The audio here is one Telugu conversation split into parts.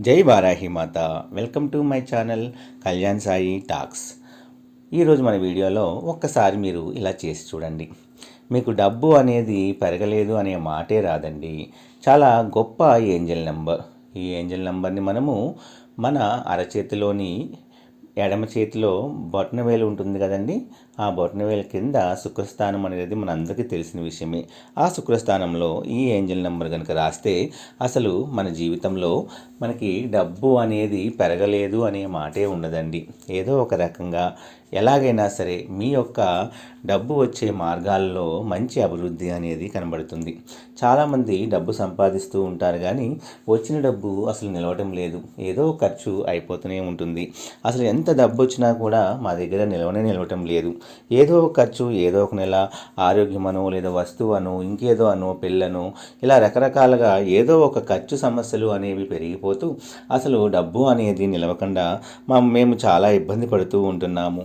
జై వారాహి మాత. Welcome to my channel Kalyan Sai talks. ఈరోజు మన వీడియోలో ఒక్కసారి మీరు ఇలా చేసి చూడండి. మీకు డబ్బు అనేది పెరగలేదు అనే మాటే రాదండి. చాలా గొప్ప ఏంజల్ నెంబర్. ఈ ఏంజల్ నెంబర్ని మనము మన అరచేతిలోని ఎడమ చేతిలో బొటనవేలు ఉంటుంది కదండి. ఆ బొటనవేలు కింద శుక్రస్థానం అనేది మనందరికీ తెలిసిన విషయమే. ఆ శుక్రస్థానంలో ఈ ఏంజల్ నెంబర్ కనుక రాస్తే అసలు మన జీవితంలో మనకి డబ్బు అనేది పెరగలేదు అనే మాటే ఉండదండి. ఏదో ఒక రకంగా ఎలాగైనా సరే మీ యొక్క డబ్బు వచ్చే మార్గాల్లో మంచి అభివృద్ధి అనేది కనబడుతుంది. చాలామంది డబ్బు సంపాదిస్తూ ఉంటారు కానీ వచ్చిన డబ్బు అసలు నిలవటం లేదు. ఏదో ఖర్చు అయిపోతూనే ఉంటుంది. అసలు ఎంత డబ్బు వచ్చినా కూడా మా దగ్గర నిలవనే నిలవటం లేదు. ఏదో ఒక ఖర్చు ఏదో ఒక నెల ఆరోగ్యమనో లేదా వస్తువు అనో ఇంకేదో అనో పిల్లనో ఇలా రకరకాలుగా ఏదో ఒక ఖర్చు సమస్యలు అనేవి పెరిగిపోతూ అసలు డబ్బు అనేది నిలవకుండా మా మేము చాలా ఇబ్బంది పడుతూ ఉంటున్నాము.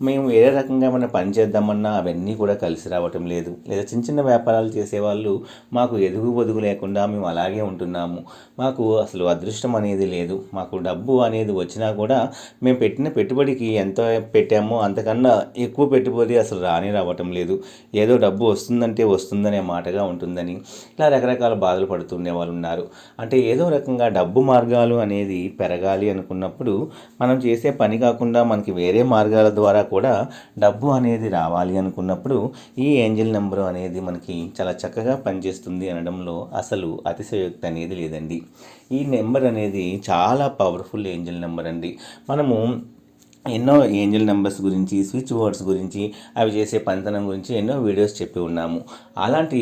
మేము వేరే రకంగా ఏమైనా పని చేద్దామన్నా అవన్నీ కూడా కలిసి రావటం లేదు. లేదా చిన్న చిన్న వ్యాపారాలు చేసేవాళ్ళు మాకు ఎదుగు బొదుగు లేకుండా మేము అలాగే ఉంటున్నాము. మాకు అసలు అదృష్టం అనేది లేదు. మాకు డబ్బు అనేది వచ్చినా కూడా మేము పెట్టిన పెట్టుబడికి ఎంత పెట్టామో అంతకన్నా ఎక్కువ పెట్టుబడి అసలు రాని రావటం లేదు. ఏదో డబ్బు వస్తుందంటే వస్తుందనే మాటగా ఉంటుందని ఇలా రకరకాల బాధలు పడుతుండే వాళ్ళు ఉన్నారు. అంటే ఏదో రకంగా డబ్బు మార్గాలు అనేది పెరగాలి అనుకున్నప్పుడు మనం చేసే పని కాకుండా మనకి వేరే మార్గాల ద్వారా కూడా డబ్బు అనేది రావాలి అనుకున్నప్పుడు ఈ ఏంజల్ నెంబరు అనేది మనకి చాలా చక్కగా పనిచేస్తుంది అనడంలో అసలు అతిశయోక్తి అనేది లేదండి. ఈ నెంబర్ అనేది చాలా పవర్ఫుల్ ఏంజల్ నెంబర్ అండి. మనము ఎన్నో ఏంజల్ నెంబర్స్ గురించి స్విచ్ వర్డ్స్ గురించి అవి చేసే పంతనం గురించి ఎన్నో వీడియోస్ చెప్పి ఉన్నాము. అలాంటి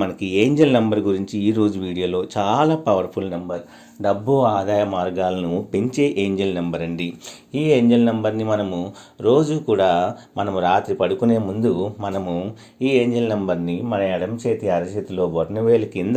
మనకి ఏంజల్ నెంబర్ గురించి ఈరోజు వీడియోలో చాలా పవర్ఫుల్ నెంబర్. డబ్బు ఆదాయ మార్గాలను పెంచే ఏంజల్ నెంబర్ అండి. ఈ ఏంజల్ నెంబర్ని మనము రోజు కూడా మనము రాత్రి పడుకునే ముందు మనము ఈ ఏంజల్ నెంబర్ని మన ఎడమ చేతి అరచేతిలో బొటనవేలు కింద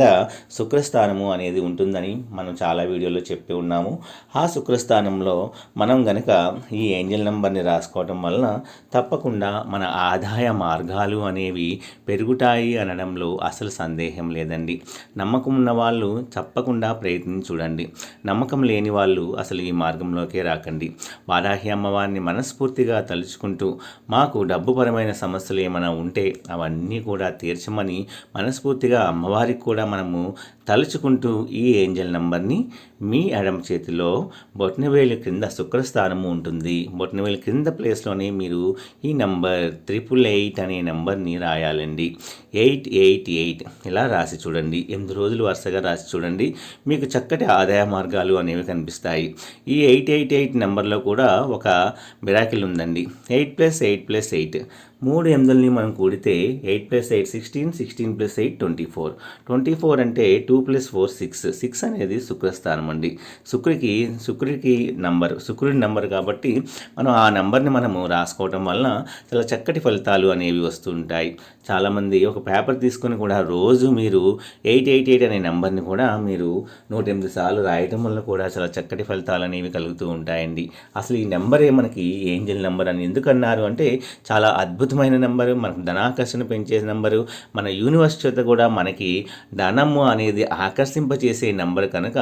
శుక్రస్థానము అనేది ఉంటుందని మనం చాలా వీడియోలో చెప్పి ఉన్నాము. ఆ శుక్రస్థానంలో మనం గనక ఈ ఏంజల్ నెంబర్ని రాసుకోవటం వలన తప్పకుండా మన ఆదాయ మార్గాలు అనేవి పెరుగుతాయి అనడంలో అసలు సందేహం లేదండి. నమ్మకం ఉన్న వాళ్ళు తప్పకుండా ప్రయత్నించి చూడండి. నమ్మకం లేని వాళ్ళు అసలు ఈ మార్గంలోకే రాకండి. వారాహి అమ్మవారిని మనస్ఫూర్తిగా తలుచుకుంటూ మాకు డబ్బుపరమైన సమస్యలు ఏమైనా ఉంటే అవన్నీ కూడా తీర్చమని మనస్ఫూర్తిగా అమ్మవారికి కూడా మనము తలుచుకుంటూ ఈ ఏంజల్ నంబర్ని మీ ఎడమ చేతిలో బొట్నవేలు క్రింద శుక్రస్థానము ఉంటుంది. బొట్నవేలు క్రింద ప్లేస్లోనే మీరు ఈ నంబర్ త్రిపుల్ ఎయిట్ అనే నెంబర్ని రాయాలండి. ఎయిట్ ఎయిట్ ఎయిట్ ఇలా రాసి చూడండి. ఎనిమిది రోజులు వరుసగా రాసి చూడండి. మీకు చక్కటి ఆదాయ మార్గాలు అనేవి కనిపిస్తాయి. ఈ ఎయిట్ ఎయిట్ ఎయిట్ నెంబర్లో కూడా ఒక మిరాకిల్ ఉందండి. Eight plus eight plus eight. మూడు ఎనిమిదిని మనం కూడితే eight plus eight sixteen sixteen plus eight twenty four. Twenty four అంటే two plus four six. Six అనేది శుక్రస్థానం అండి. శుక్రుడికి శుక్రుడికి నంబర్ శుక్రుడి నంబర్ కాబట్టి మనం ఆ నెంబర్ని మనము రాసుకోవటం వలన చాలా చక్కటి ఫలితాలు అనేవి వస్తుంటాయి. చాలామంది ఒక పేపర్ తీసుకొని కూడా రోజు మీరు ఎయిట్ ఎయిట్ ఎయిట్ అనే నెంబర్ని కూడా మీరు నూట ఎనిమిది సార్లు రాయటం వల్ల కూడా చాలా చక్కటి ఫలితాలు అనేవి కలుగుతూ ఉంటాయండి. అసలు ఈ నెంబరే మనకి ఏంజల్ నెంబర్ అని ఎందుకన్నారు అంటే చాలా అద్భుత అద్భుతమైన నెంబరు మనకు ధనాకర్షణ పెంచే నెంబరు మన యూనివర్స్ చేత కూడా మనకి ధనము అనేది ఆకర్షింపచేసే నెంబర్ కనుక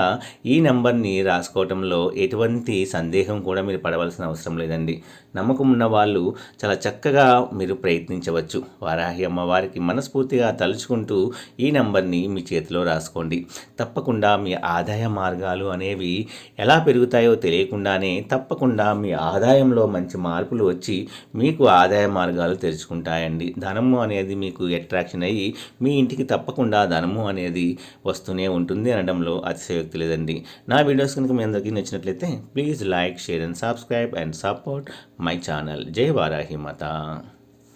ఈ నెంబర్ని రాసుకోవటంలో ఎటువంటి సందేహం కూడా మీరు పడవలసిన అవసరం లేదండి. నమ్మకం ఉన్న వాళ్ళు చాలా చక్కగా మీరు ప్రయత్నించవచ్చు. వారాహి అమ్మవారికి మనస్ఫూర్తిగా తలుచుకుంటూ ఈ నెంబర్ని మీ చేతిలో రాసుకోండి. తప్పకుండా మీ ఆదాయ మార్గాలు అనేవి ఎలా పెరుగుతాయో తెలియకుండానే తప్పకుండా మీ ఆదాయంలో మంచి మార్పులు వచ్చి మీకు ఆదాయ మార్గాలు ద్వారాలు తెరుచుకుంటాయండి ధనము అనేది మీకు అట్రాక్షన్ అయ్యి మీ ఇంటికి తప్పకుండా ధనము అనేది వస్తూనే ఉంటుంది అనడంలో అతిశయోక్తి లేదండి. నా వీడియోస్ కనుక మీ అందరికీ నచ్చినట్లయితే please like share and subscribe and support my channel జై వారాహి మాత.